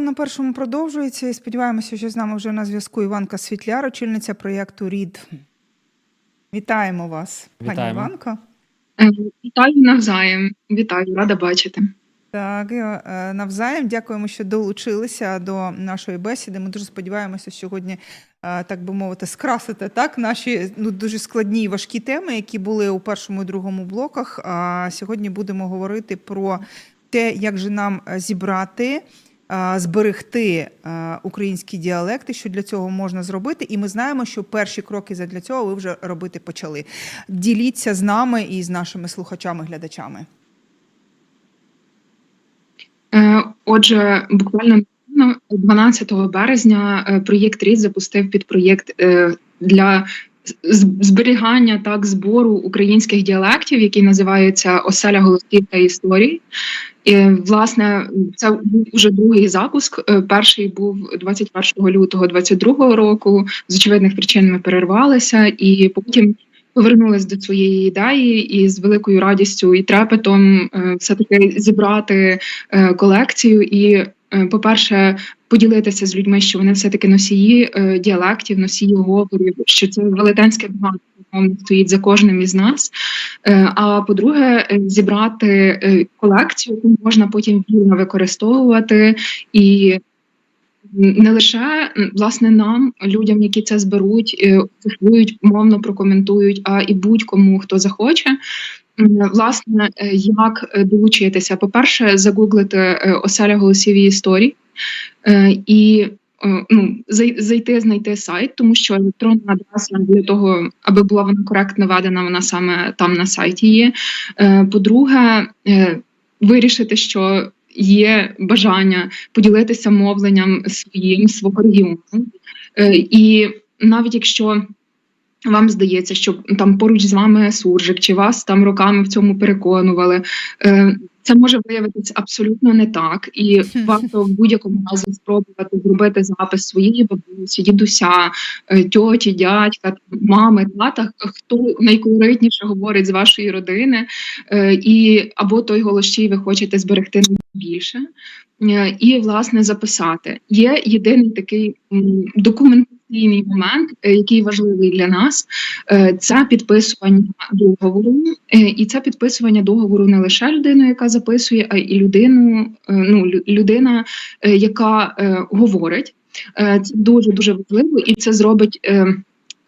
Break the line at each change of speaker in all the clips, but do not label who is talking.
На першому продовжується і сподіваємося, що з нами вже на зв'язку Іванка Світляр, очільниця проєкту РІД. Вітаємо вас, пані
Вітаємо.
Іванко.
Е, Вітаю навзаєм. Вітаю, рада бачити.
Так, е, навзаєм дякуємо, що долучилися до нашої бесіди. Ми дуже сподіваємося сьогодні, е, так би мовити, скрасити так наші ну дуже складні і важкі теми, які були у першому і другому блоках. А сьогодні будемо говорити про те, як же нам зібрати. Е, Зберегти е, українські діалекти, що для цього можна зробити, і ми знаємо, що перші кроки для цього ви вже робити почали. Діліться з нами і з нашими слухачами-глядачами.
Е, Отже, буквально недавно, 12 березня проєкт РІД запустив підпроєкт для зберігання так збору українських діалектів, який називається Оселя голосів та історій. І, власне, це був уже другий запуск. Е, Перший був 21 лютого 2022 року. З очевидних причин ми перервалися, і потім повернулись до своєї ідеї, і з великою радістю і трепетом е, все таки зібрати е, колекцію і, по-перше, поділитися з людьми, що вони все таки носії е, діалектів, носії говорів, що це велетенське багатство стоїть за кожним із нас. Е, А по-друге, е, зібрати е, колекцію, яку можна потім вільно використовувати і. Не лише власне нам, людям, які це зберуть, е, оцифрують, мовно прокоментують, а і будь-кому, хто захоче. Власне, е, як е, долучитися? По-перше, загуглити е, оселя голосів і історій е, і ну, зайти, знайти сайт, тому що електронна адреса для того, аби була вона коректно введена, вона саме там на сайті є. По-друге, вирішити, що є бажання поділитися мовленням своїм свого регіону. І навіть якщо вам здається, що там поруч з вами суржик, чи вас там роками в цьому переконували, е, це може виявитися абсолютно не так, і варто в будь-якому разі спробувати зробити запис своєї бабусі, дідуся, е, тьоті, дядька, мами, тата, хто найколоритніше говорить з вашої родини, е, і або той голос, чий ви хочете зберегти найбільше, і власне записати. Є єдиний такий м, документаційний момент, е, який важливий для нас. Е, Це підписування договору, Е, і це підписування договору не лише людиною, яка записує, а і людину, ну людина, яка говорить. Це дуже дуже важливо, і це зробить.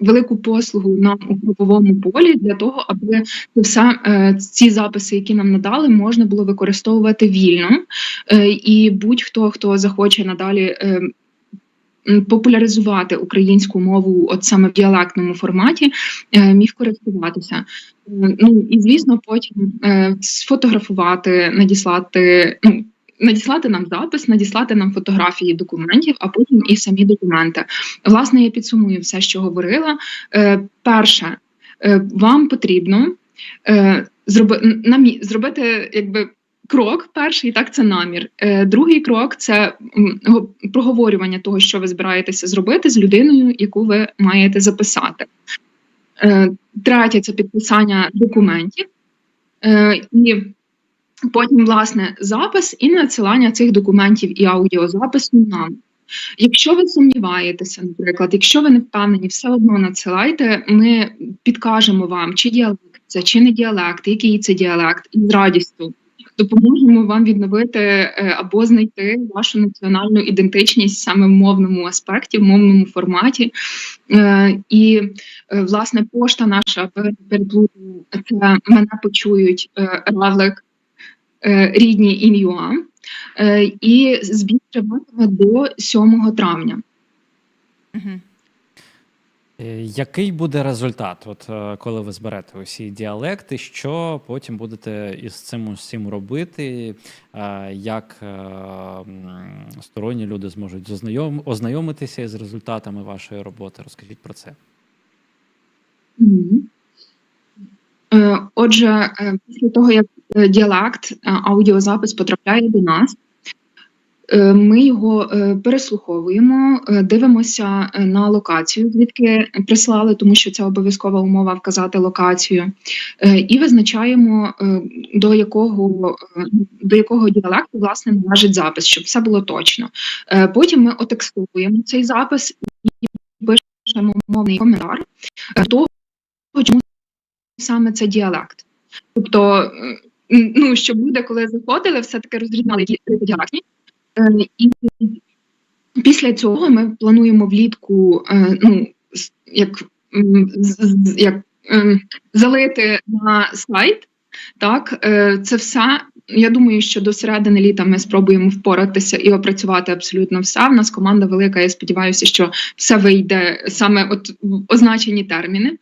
Велику послугу нам у груповому полі для того, аби це все ці записи, які нам надали, можна було використовувати вільно, і будь-хто хто захоче надалі популяризувати українську мову, от саме в діалектному форматі, е, міг користуватися. Е, Ну і звісно, потім е, сфотографувати, надіслати. Ну, Надіслати нам запис, надіслати нам фотографії документів, а потім і самі документи. Власне, я підсумую все, що говорила. Е, перше, е, вам потрібно е, зроби, намі, зробити якби. Крок перший, так це намір. Е, другий крок це проговорювання того, що ви збираєтеся зробити з людиною, яку ви маєте записати. Е, третє це підписання документів. Е, і потім, власне, запис і надсилання цих документів і аудіозапису нам. Якщо ви сумніваєтеся, наприклад, якщо ви не впевнені, все одно надсилайте, ми підкажемо вам, чи діалект це, чи не діалект, який це діалект, і з радістю допоможемо вам відновити е, або знайти вашу національну ідентичність саме в мовному аспекті, в мовному форматі. Е, І е, власне пошта наша переплутаю, це мене почують равлик рідні ім'юа. І збір триватиме до 7 травня.
Мгм.
Е, Який буде результат, от е, коли ви зберете усі діалекти, що потім будете із цим усім робити? Е, Як сторонні люди зможуть ознайом- ознайомитися із результатами вашої роботи? Розкажіть про це.
Отже, після того, як діалект, аудіозапис потрапляє до нас, Ми його е, переслуховуємо, е, дивимося е, на локацію, звідки прислали, тому що це обов'язкова умова вказати локацію, Е, і визначаємо е, до якого е, до якого діалекту власне належить запис, щоб все було точно. Е, Потім ми отекстуємо цей запис і пишемо мовний коментар е, того, чому саме це діалект. Тобто, е, ну щоб люди, коли заходили, все таки розрізняли ті діалектні. Е, І після цього ми плануємо влітку е, ну, як, як ем, залити на сайт. Так, е, це все. Я думаю, що до середини літа ми спробуємо впоратися і опрацювати абсолютно все. У нас команда велика. Я сподіваюся, що все вийде саме от означені терміни.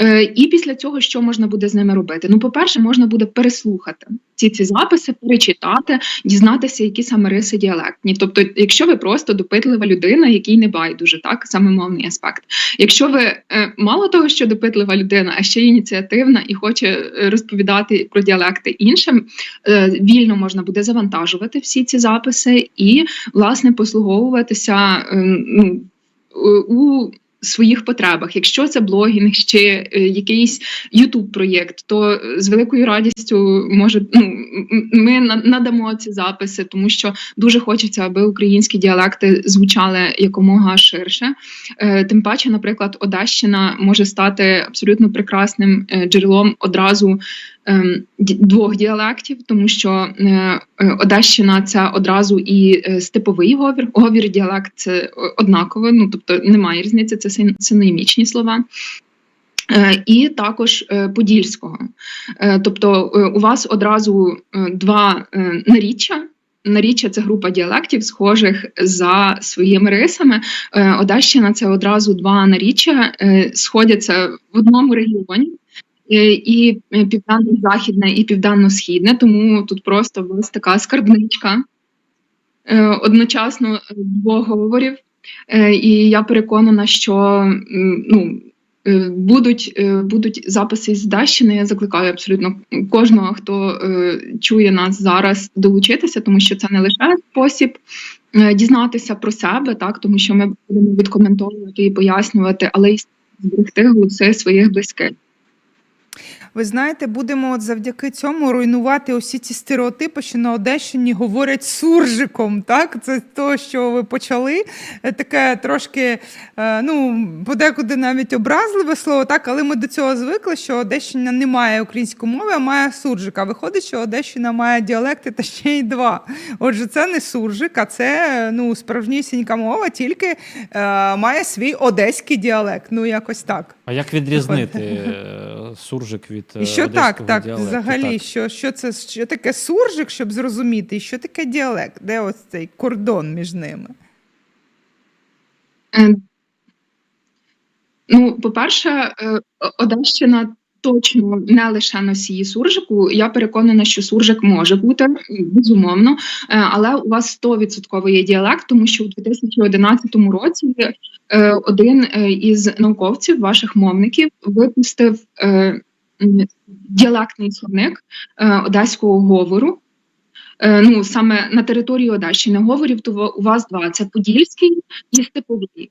Е, І після цього що можна буде з ними робити? Ну, по-перше, можна буде переслухати ці ці записи, перечитати, дізнатися, які саме риси діалектні. Тобто, якщо ви просто допитлива людина, якій не байдуже, так саме мовний аспект. Якщо ви е, мало того, що допитлива людина, а ще ініціативна і хоче е, розповідати про діалекти іншим, вільно можна буде завантажувати всі ці записи і власне послуговуватися е, ну, у своїх потребах. Якщо це блогінг чи е, якийсь ютуб проєкт, то е, з великою радістю може ну ми надамо ці записи, тому що дуже хочеться, аби українські діалекти звучали якомога ширше. Е, Тим паче, наприклад, Одещина може стати абсолютно прекрасним джерелом одразу двох діалектів, тому що е, е, Одещина це одразу і е, степовий говір. Говір діалект це однаково, ну тобто немає різниці, це син- синонімічні слова. І також подільського. Тобто у вас одразу два наріччя. Наріччя це група діалектів, схожих за своїми рисами. Одещина це одразу два наріччя, сходяться в одному регіоні. Е, І е, південно-західне, і південно-східне, тому тут просто вас така скарбничка е, одночасно двох говорів. І я переконана, що ну, будуть, будуть записи з Дащини. Я закликаю абсолютно кожного, хто чує нас зараз, долучитися, тому що це не лише спосіб дізнатися про себе, так тому що ми будемо відкоментовувати і пояснювати, але й зберегти голоси своїх близьких.
Ви знаєте, будемо от завдяки цьому руйнувати усі ці стереотипи, що на Одещині говорять суржиком. Так, це то, що ви почали. Е, Таке трошки, е, ну подекуди навіть образливе слово, так, але ми до цього звикли, що Одещина не має української мови, а має суржик. А виходить, що Одещина має діалекти та ще й два. Отже, це не суржик, а це ну справжнісінька мова, тільки е, має свій одеський діалект. Ну якось так.
А як відрізнити е, суржик від е,
І що так, так,
діалекту?
взагалі,
Так.
Що, що це що таке суржик, щоб зрозуміти, і що таке діалект? Де ось цей кордон між ними?
Е, Ну, по-перше, е, Одещина точно не лише носії суржику. Я переконана, що суржик може бути безумовно, е, але у вас 100% є діалект, тому що у 2011 році е, один е, із науковців, ваших мовників, випустив діалектний словник одеського говору. Ну, саме на території Одещини говорів, то у вас два: це Подільський і Степовий.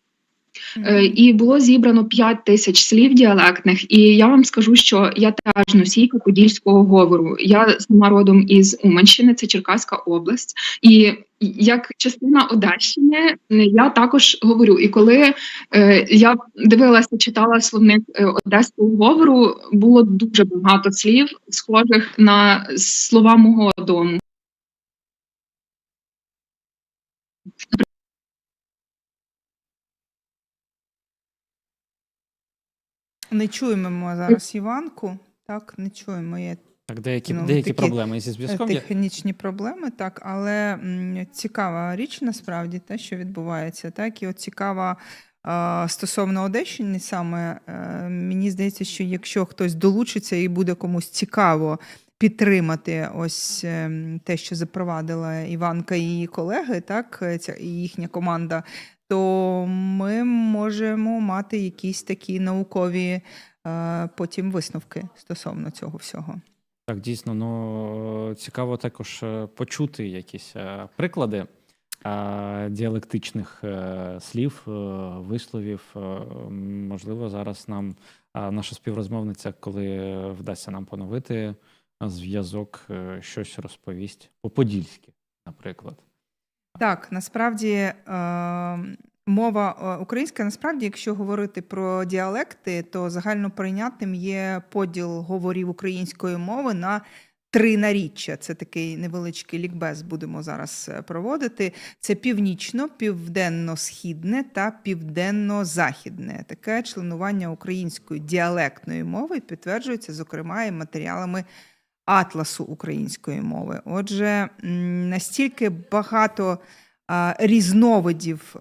Е, І було зібрано 5 тисяч слів діалектних, і я вам скажу, що я теж носійка подільського говору. Я сама родом із Уманщини, це Черкаська область, і як частина Одещини я також говорю. І коли е, я дивилася, читала словник е, одеського говору, було дуже багато слів, схожих на слова мого дому.
Не чуємо ми зараз Іванку. Так, не чуємо. Є
Так, деякі,
Ну,
деякі
такі,
проблеми зі
е,
зв'язком.
технічні проблеми, так, але м, цікава річ насправді те, що відбувається. Так, і от цікава. е, Стосовно Одещини, саме е, мені здається, що якщо хтось долучиться і буде комусь цікаво підтримати ось ем, те, що запровадила Іванка і її колеги, так е, ця і їхня команда, то ми можемо мати якісь такі наукові е, потім висновки стосовно цього всього.
Так, дійсно, ну цікаво також е, почути якісь е, приклади діалектичних слів, висловів. Можливо, зараз нам наша співрозмовниця, коли вдасться нам поновити зв'язок, щось розповість по-подільськи, наприклад.
Так, насправді е, мова е, українська, насправді, якщо говорити про діалекти, то загальноприйнятним є поділ говорів української мови на три наріччя. Це такий невеличкий лікбез будемо зараз е, проводити. Це північно, південно-східне та південно-західне. Таке членування української діалектної мови підтверджується, зокрема, і матеріалами атласу української мови. Отже, настільки багато різновидів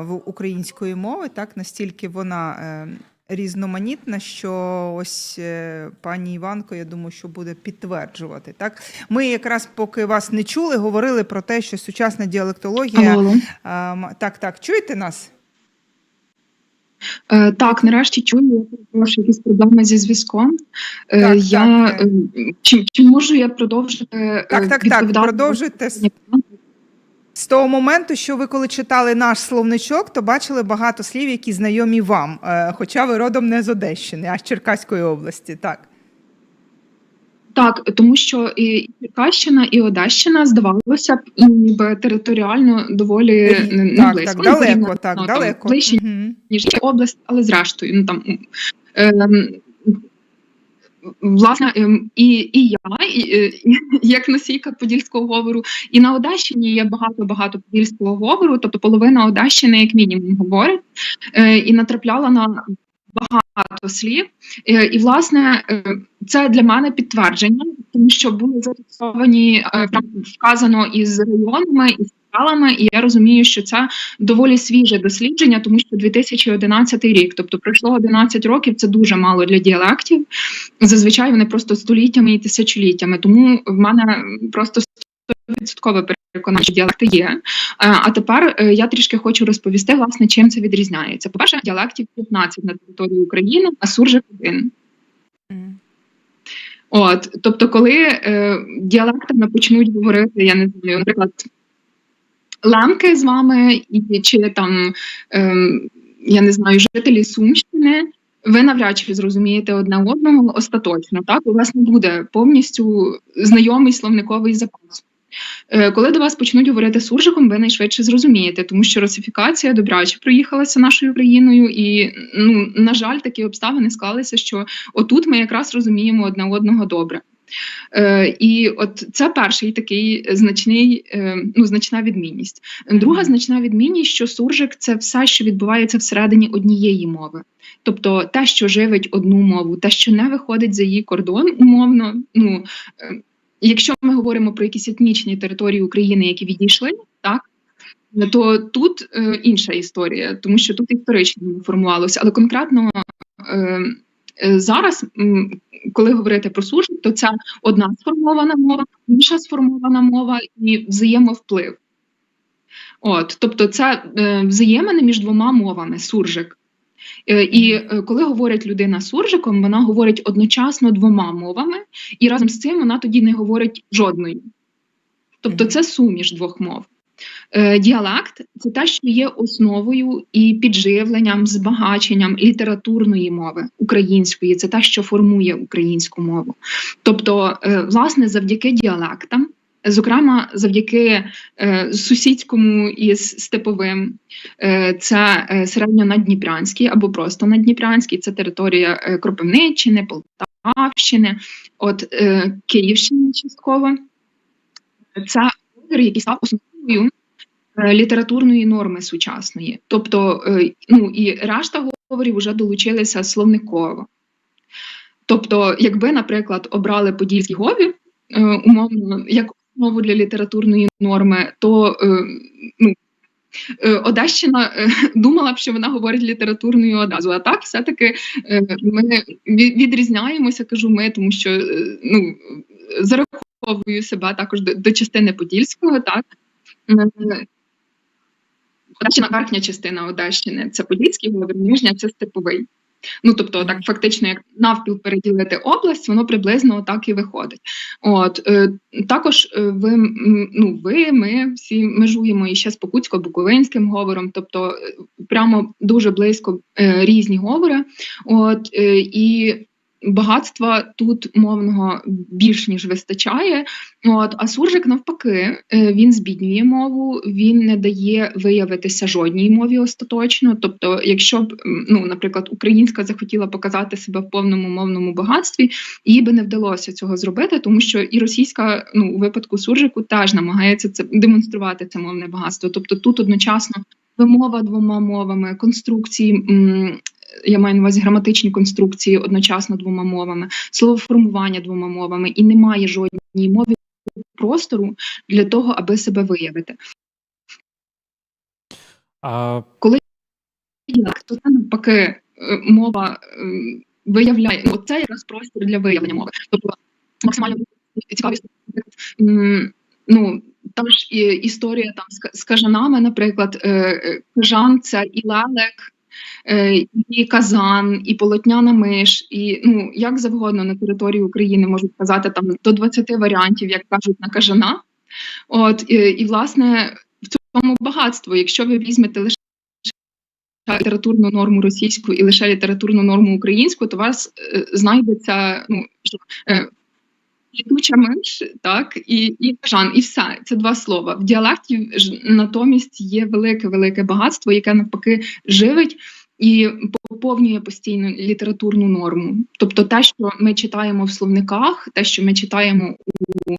в української мови, так настільки вона е, різноманітна, що ось е, пані Іванко, я думаю, що буде підтверджувати. Так, ми якраз поки вас не чули, говорили про те, що сучасна діалектологія.
Алло,
так, так, чуєте нас?
Е, Так, нарешті чую, я перепрошую, якісь проблеми зі зв'язком. Е,
Так,
я,
так, е.
Чи, чи можу я продовжити? е,
Так, так, так. Продовжуйте з- з того моменту, що ви коли читали наш словничок, то бачили багато слів, які знайомі вам, е, хоча ви родом не з Одещини, а з Черкаської області. Так.
Так, тому що і Черкащина, і Одещина здавалося б, ніби територіально доволі е, не
так,
близько.
так,
Ну,
далеко, так,
ну, там,
далеко.
Ближче,
Мгм.
ніж область, але зрештою, ну там ем, власне ем, і, і я, і, е, і, як носійка подільського говору, і на Одещині є багато багато подільського говору, тобто половина Одещини, як мінімум, говорить, е, і натрапляла на багато слів. Е, і власне е, це для мене підтвердження, тому що були зафіксовані е, там вказано із районами із і я розумію, що це доволі свіже дослідження, тому що 2011 рік, тобто пройшло 11 років, це дуже мало для діалектів. Зазвичай вони просто століттями і тисячоліттями. Тому в мене просто 100% переконання, що діалекти є. Е, А тепер е, я трішки хочу розповісти, власне, чим це відрізняється. По-перше, діалектів 15 на території України, а суржик один. От, тобто, коли е, діалектами почнуть говорити, я не знаю, наприклад, лемки з вами, і, чи там, е, я не знаю, жителі Сумщини, ви навряд чи зрозумієте одне одного остаточно. Так, у вас не буде повністю знайомий словниковий запас. Е, Коли до вас почнуть говорити суржиком, ви найшвидше зрозумієте, тому що русифікація добряче проїхалася нашою країною, і ну на жаль, такі обставини склалися, що отут ми якраз розуміємо одне одного добре. Е, і от це перший такий значний, е, ну, значна відмінність. Друга значна відмінність, що суржик це все, що відбувається всередині однієї мови. Тобто те, що живить одну мову, те, що не виходить за її кордон, умовно. Ну, е, якщо ми говоримо про якісь етнічні території України, які відійшли, так. То тут е, інша історія, тому що тут історично не формувалося, але конкретно е, е, зараз, коли говорити про суржик, то це одна сформована мова, інша сформована мова і взаємовплив. От, тобто, це е, взаємини між двома мовами суржик. Е, і е, коли говорить людина суржиком, вона говорить одночасно двома мовами, і разом з цим вона тоді не говорить жодною. Тобто, це суміш двох мов. Е, Діалект це те, що є основою і підживленням, збагаченням літературної мови української, це те, що формує українську мову. Тобто, власне, завдяки діалектам, зокрема, завдяки е, сусідському із степовим, е, це е, середньонадніпрянський або просто надніпрянський, це територія е, Кропивниччини, Полтавщини, от е, Київщини частково. Це говор, який став основою е, літературної норми сучасної. Тобто, е, ну і решта говорів вже долучилися словниково. Тобто, якби, наприклад, обрали подільський говір, е, умовно, як основу для літературної норми, то е, ну, е, Одещина е, думала б, що вона говорить літературною одразу. А так, все-таки ми відрізняємося, кажу ми, тому що ну, зараховую себе також до, частини Подільського, так. Одещина верхня частина Одещини це Подільський говор, нижня це степовий. Ну тобто, так фактично, як навпіл переділити область, воно приблизно так і виходить. От е, також е, ви ну ви, ми всі межуємо і ще з покутсько-буковинським говором, тобто е, прямо дуже близько е, різні говори. От е, і багатства тут мовного більш ніж вистачає. От а суржик навпаки, е, він збіднює мову, він не дає виявитися жодній мові остаточно. Тобто, якщо б ну, наприклад, українська захотіла показати себе в повному мовному багатстві, їй би не вдалося цього зробити, тому що і російська, ну у випадку суржику, теж намагається це демонструвати це мовне багатство. Тобто тут одночасно вимова двома мовами, конструкції. Я маю на увазі граматичні конструкції одночасно двома мовами, словоформування двома мовами, і немає жодній мови простору для того, аби себе виявити.
А
Як то це навпаки е, мова е, виявляє ну, це якраз простір для виявлення мови. Тобто максимально цікаві ну. Там ж і історія там з кажанами, наприклад, е, кажан це і лелек, і казан, і полотняна миш, і ну як завгодно на території України можуть казати там до 20 варіантів, як кажуть на кажана. От і, і власне в цьому багатство, якщо ви візьмете лише літературну норму російську і лише літературну норму українську, то у вас е, знайдеться ну е, літуча миш, так і, і кажан, і все. Це два слова. В діалекті ж натомість є велике велике багатство, яке навпаки живить. І поповнює постійно літературну норму. Тобто те, що ми читаємо в словниках, те, що ми читаємо у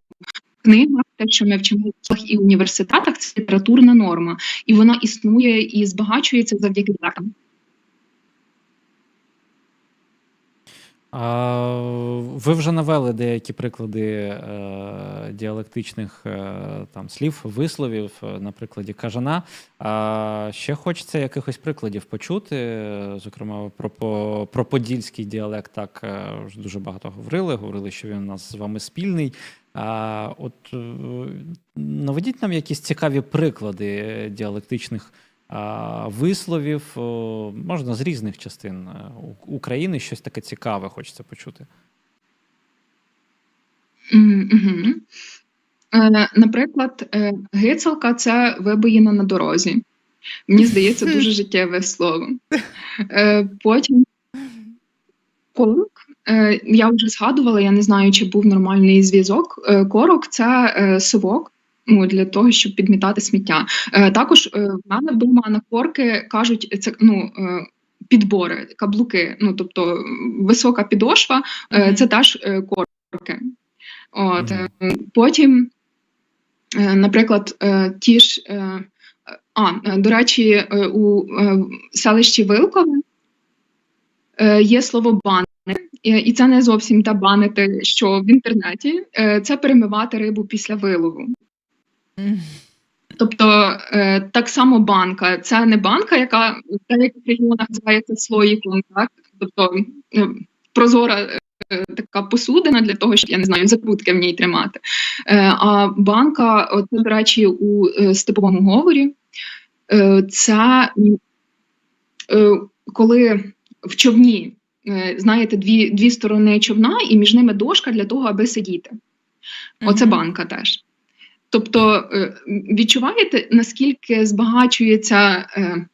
книгах, те, що ми вчимо і університетах, це літературна норма, і вона існує і збагачується завдяки діалектам.
А, ви вже навели деякі приклади е, діалектичних е, там слів, висловів е, на прикладі кажана. А ще хочеться якихось прикладів почути. Зокрема, про, про подільський діалект так вже дуже багато говорили. Говорили, що він у нас з вами спільний. А от наведіть нам якісь цікаві приклади діалектичних висловів, можна з різних частин е, України, щось таке цікаве хочеться почути.
Е, наприклад, е, гицалка це вибоїна на дорозі. Мені здається, дуже життєве слово. Е, потім корок. Е, я вже згадувала, я не знаю, чи був нормальний зв'язок. Е, корок це е, совок. Ну, для того, щоб підмітати сміття. Е, також е, в мене вдома на корки кажуть, це ну, е, підбори, каблуки. Ну, тобто висока підошва, це теж корки. От, потім, наприклад, ті ж. А, до речі, у селищі Вилкове є слово бани, і це не зовсім та банити, що в інтернеті, це перемивати рибу після вилову. Тобто е, так само банка. Це не банка, яка в деяких регіонах називається слоїком, так? Тобто е, прозора е, така посудина для того, щоб я не знаю, закрутки в ній тримати. Е, а банка, от, до речі, у степовому говорі, це коли в човні, знаєте, дві, дві сторони човна, і між ними дошка для того, аби сидіти. Оце банка теж. Тобто, е, відчуваєте, наскільки збагачується е,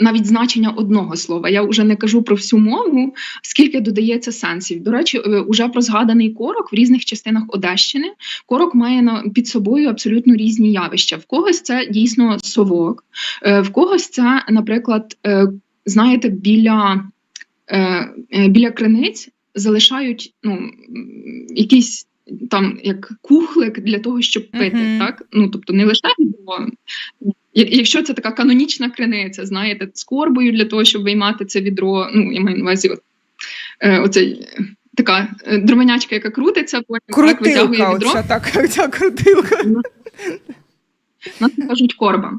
навіть значення одного слова? Я вже не кажу про всю мову, скільки додається сенсів. До речі, е, уже про згаданий корок в різних частинах Одещини. Корок має під собою абсолютно різні явища. В когось це дійсно совок, в когось це, наприклад, знаєте, біля, біля криниць залишають ну, якісь там як кухлик для того, щоб пити,
Мгм.
так? Ну тобто не лише відро. Якщо це така канонічна криниця, знаєте, з корбою для того, щоб виймати це відро. Ну, я маю на увазі, от, е, оцей, е, така е, дровенячка, яка крутиться, потім так, витягує відро.
оця так, ця крутилка.
Нас це кажуть корба.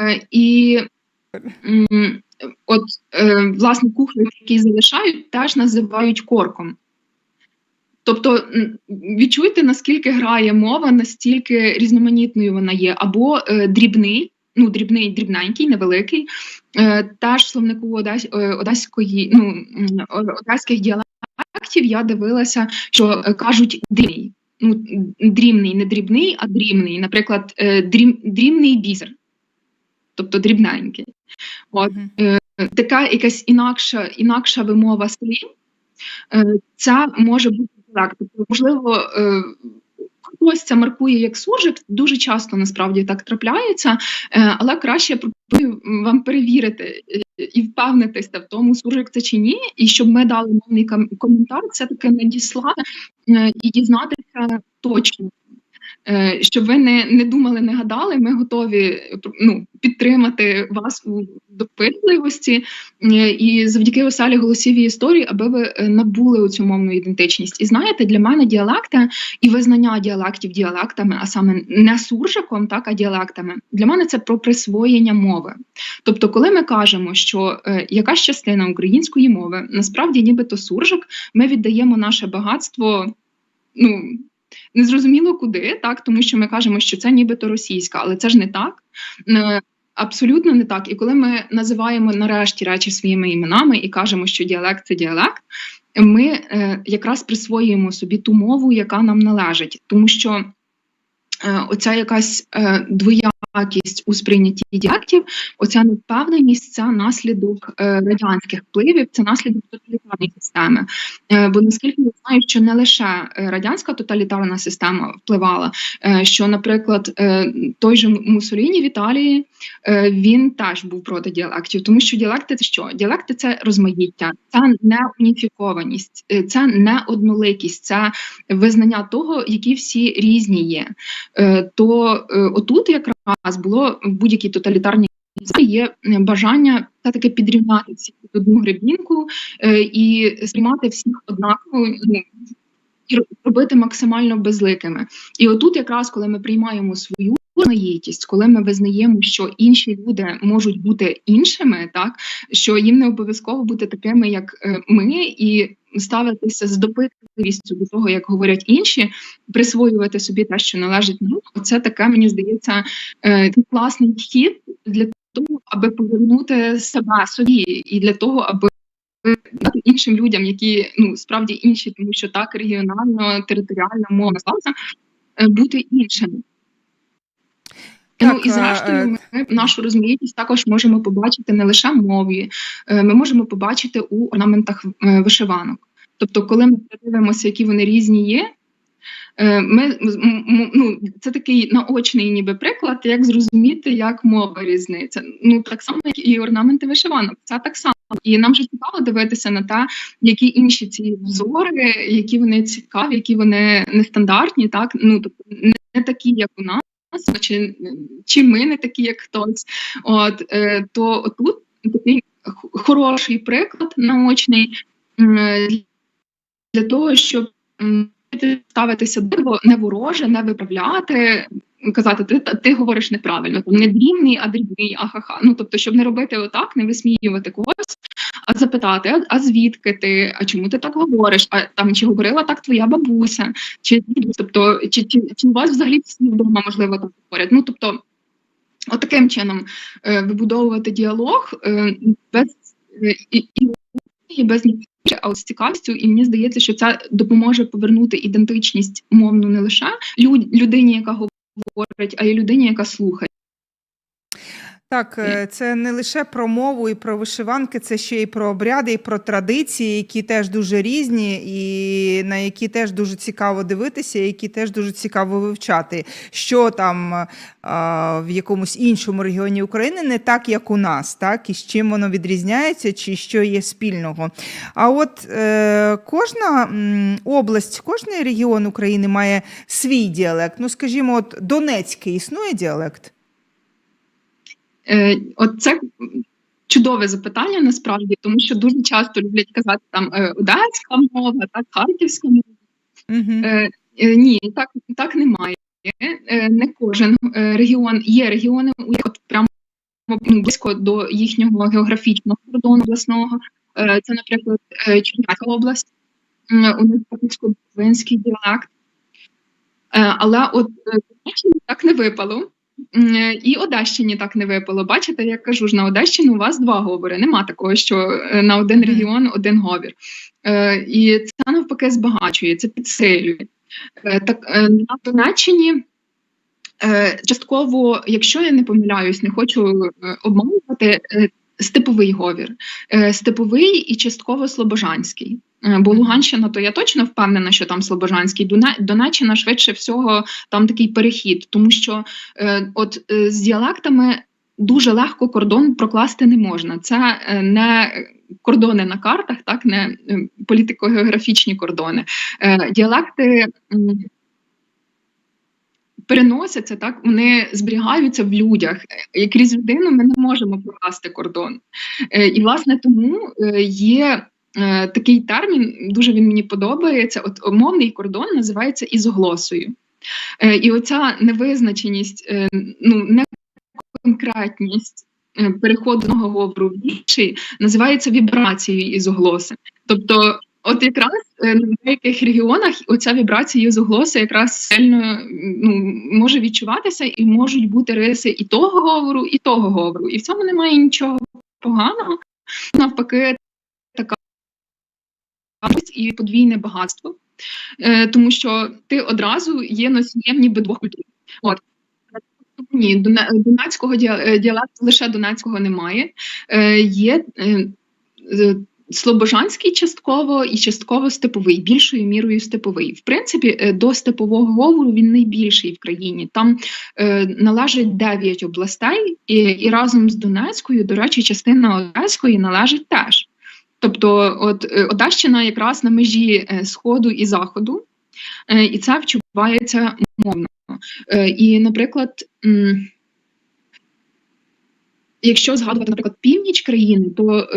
Е, і м, от е, власне кухлю, який залишають, теж називають корком. Тобто відчуйте, наскільки грає мова, настільки різноманітною вона є, або е, дрібний, ну, дрібний, дрібненький, невеликий. Е, Теж словнику Одес, е, одеської, ну, одеських діалектів я дивилася, що е, кажуть дрібний. Ну, дрібний, не дрібний, а дрібний. Наприклад, е, дрім, дрібний бісер, тобто дрібненький. От,
Мгм.
така якась інакша, інакша вимова слів, е, це може бути так. Тобто, можливо, е, хтось це маркує як суржик, дуже часто насправді так трапляється, е, але краще я пропоную вам перевірити е, і впевнитися в тому, суржик це чи ні, і щоб ми дали мовний ком- коментар, все таки надіслати і дізнатися точно. Е, Щоб ви не, не думали, не гадали, ми готові ну, підтримати вас у допитливості е, і завдяки веселі голосівій історії, аби ви е, набули цю мовну ідентичність. І знаєте, для мене діалекти і визнання діалектів діалектами, а саме не суржиком, так а діалектами, для мене це про присвоєння мови. Тобто, коли ми кажемо, що якась частина української мови насправді нібито суржик, ми віддаємо наше багатство. Ну, незрозуміло куди, так тому що ми кажемо, що це нібито російська, але це ж не так. Е, Абсолютно не так. І коли ми називаємо нарешті речі своїми іменами і кажемо, що діалект це діалект, ми е, якраз присвоюємо собі ту мову, яка нам належить, тому що е, оця якась е, двоякість у сприйнятті діалектів, оця невпевненість це наслідок е, радянських впливів, це наслідок тоталітарної системи. Е, бо наскільки я знаю, що не лише е, радянська тоталітарна система впливала, що, наприклад, той же Мусоліні в Італії він теж був проти діалектів, тому що діалекти це що? Діалекти це розмаїття, це не уніфікованість, це не одноликість, це визнання того, які всі різні є. То отут якраз було в будь-якій тоталітарній є е, бажання все таки підрівняти всіх одну гребінку е, і сприймати всіх однаково. ну, І робити максимально безликими. І отут, якраз коли ми приймаємо свою розмаїтість, коли ми визнаємо, що інші люди можуть бути іншими, так що їм не обов'язково бути такими, як е, ми, і ставитися з допитливістю до того, як говорять інші, присвоювати собі те, що належить нам. Оце таке, мені здається, е, класний хід для того, аби повернути себе собі, і для того, аби дати іншим людям, які ну справді інші, тому що так регіонально, територіально мова склалася, е, бути іншими. ну і
е,
зрештою, ми нашу розмаїтість також можемо побачити не лише мові, е, ми можемо побачити у орнаментах е, вишиванок. Тобто, коли ми подивимося, які вони різні є, е, ми ну, це такий наочний ніби приклад, як зрозуміти, як мова різниця. Ну так само, як і орнаменти вишиванок. Це так само. І нам же цікаво дивитися на те, які інші ці взори, які вони цікаві, які вони нестандартні, так ну тобто не такі, як у нас, чи, чи ми не такі, як хтось. От е, то тут такий хороший приклад наочний е, для того, щоб ставитися диво не вороже, не виправляти. Казати, ти, ти говориш неправильно, там не дрібний, а дрібний, ахаха. Ну тобто, щоб не робити отак, не висміювати когось, а запитати, а, а звідки ти? А чому ти так говориш? А там чи говорила так твоя бабуся? Чи тобто, чи, чи, чи у вас взагалі всі вдома можливо так говорять? Ну тобто, отаким чином е, вибудовувати діалог е, без е, і, і, без а от з цікавістю, і мені здається, що це допоможе повернути ідентичність мовну не лише людині, яка говорить, а й людині, яка слухає.
Так, е, це не лише про мову і про вишиванки, це ще й про обряди, і про традиції, які теж дуже різні, і на які теж дуже цікаво дивитися, які теж дуже цікаво вивчати, що там е, в якомусь іншому регіоні України не так, як у нас, так, і з чим воно відрізняється, чи що є спільного. А от е, кожна область, кожний регіон України має свій діалект. Ну, скажімо, от Донецький існує діалект?
Е, от це чудове запитання насправді, тому що дуже часто люблять казати там е, одеська мова, так, харківська мова.
Угу.
Ні, так, так немає. Не кожен регіон є регіони, у яких прямо ну, близько до їхнього географічного кордону обласного. Це, наприклад, Чернівецька область, у них Київсько-Буковинський діалект. Але от так не випало. М, і Одещині так не випало. Бачите, я кажу ж на Одещину у вас два говори. Нема такого, що е, на один регіон один говір. Е, і це навпаки збагачує, це підсилює. Е, так е, на Донеччині. Е, Частково, якщо я не помиляюсь, не хочу е, обманювати, е, степовий говір, Е, степовий і частково слобожанський. Е, Бо Луганщина, то я точно впевнена, що там слобожанський. Доне- Донеччина швидше всього там такий перехід, тому що е, от е, з діалектами дуже легко кордон прокласти не можна. Це е, не кордони на картах, так не е, політико-географічні кордони. Е, Діалекти. переносяться, так вони зберігаються в людях. І крізь людину ми не можемо прокласти кордон. Е, І власне тому е, є такий термін, дуже він мені подобається. От мовний кордон називається ізоглосою. Е, І оця невизначеність, е, ну неконкретність е, переходу говору в інший називається вібрацією ізоглоси. Тобто, от якраз е, на деяких регіонах оця вібрація ізоглоси якраз сильно ну, може відчуватися, і можуть бути риси і того говору, і того говору. І в цьому немає нічого поганого. Навпаки, така і подвійне багатство, е, тому що ти одразу є носієм ніби двох культур. От. Ні, доне- донецького е, діалекту лише донецького немає. Е, є е, слобожанський частково і частково степовий, більшою мірою степовий. В принципі, до степового говору він найбільший в країні. Там е, належить 9 областей, і, і разом з Донецькою, до речі, частина Одеської належить теж. Тобто, от е, Одещина якраз на межі е, сходу і заходу, е, і це вчувається мовно. І, наприклад, якщо згадувати, наприклад, північ країни, то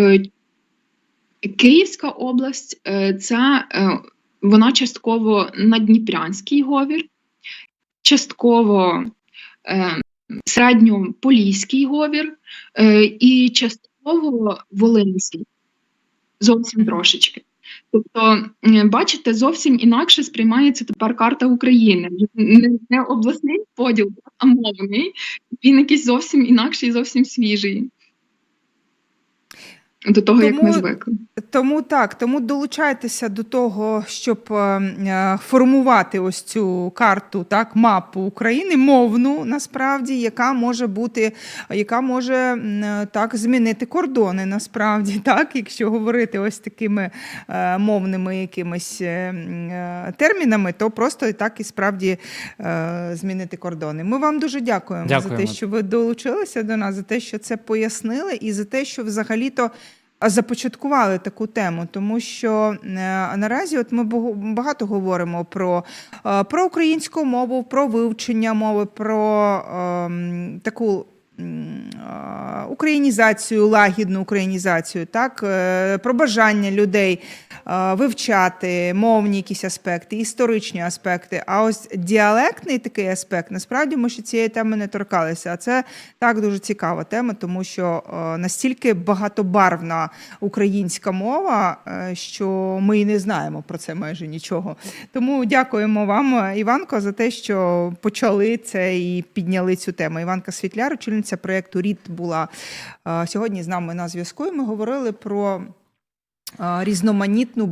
Київська область це вона частково надніпрянський говір, частково середньополіський говір і частково волинський. Зовсім трошечки. Тобто, бачите, зовсім інакше сприймається тепер карта України. Не, обласний поділ, а мовний. Він якийсь зовсім інакший, зовсім свіжий. До того, як ми звикли.
Тому так, тому долучайтеся до того, щоб е, е, формувати ось цю карту, так, мапу України, мовну насправді, яка може бути, яка може е, так змінити кордони, насправді, так, якщо говорити ось такими е, мовними якимись термінами, то просто і так і справді е, змінити кордони. Ми вам дуже дякуємо, за те, що ви долучилися до нас, за те, що це пояснили, і за те, що взагалі-то започаткували таку тему, тому що е, наразі от ми багато говоримо про, е, про українську мову, про вивчення мови, про ем, таку. Українізацію, лагідну українізацію, так е, про бажання людей е, вивчати мовні якісь аспекти, історичні аспекти. А ось діалектний такий аспект, насправді ми ще цієї теми не торкалися. А це так дуже цікава тема, тому що е, настільки багатобарвна українська мова, що ми і не знаємо про це майже нічого. Тому дякуємо вам, Іванко, за те, що почали це і підняли цю тему. Іванка Світляр, очільниця проєкту РІД, була е, сьогодні з нами на зв'язку. І ми говорили про. е, Різноманітну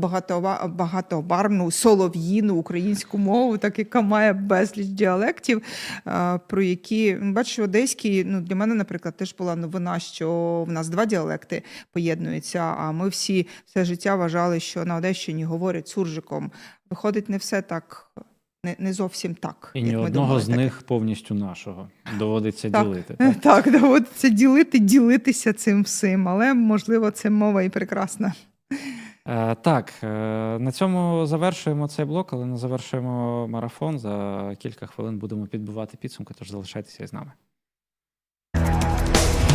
багатобарвну солов'їну українську мову, так яка має безліч діалектів, е, про які бачу, одеський ну для мене, наприклад, теж була новина, що в нас два діалекти поєднуються. А ми всі все життя вважали, що на Одещині говорять суржиком. Виходить, не все так, не, не зовсім так.
І
як
ні
ми
одного
думали,
з
так.
них повністю нашого. Доводиться
Так.
ділити. Так?
Так, доводиться ділити, ділитися цим всім, але можливо, це мова і прекрасна.
Е, так, е, на цьому завершуємо цей блок, але не завершуємо марафон. За кілька хвилин будемо підбивати підсумки, тож залишайтеся із нами.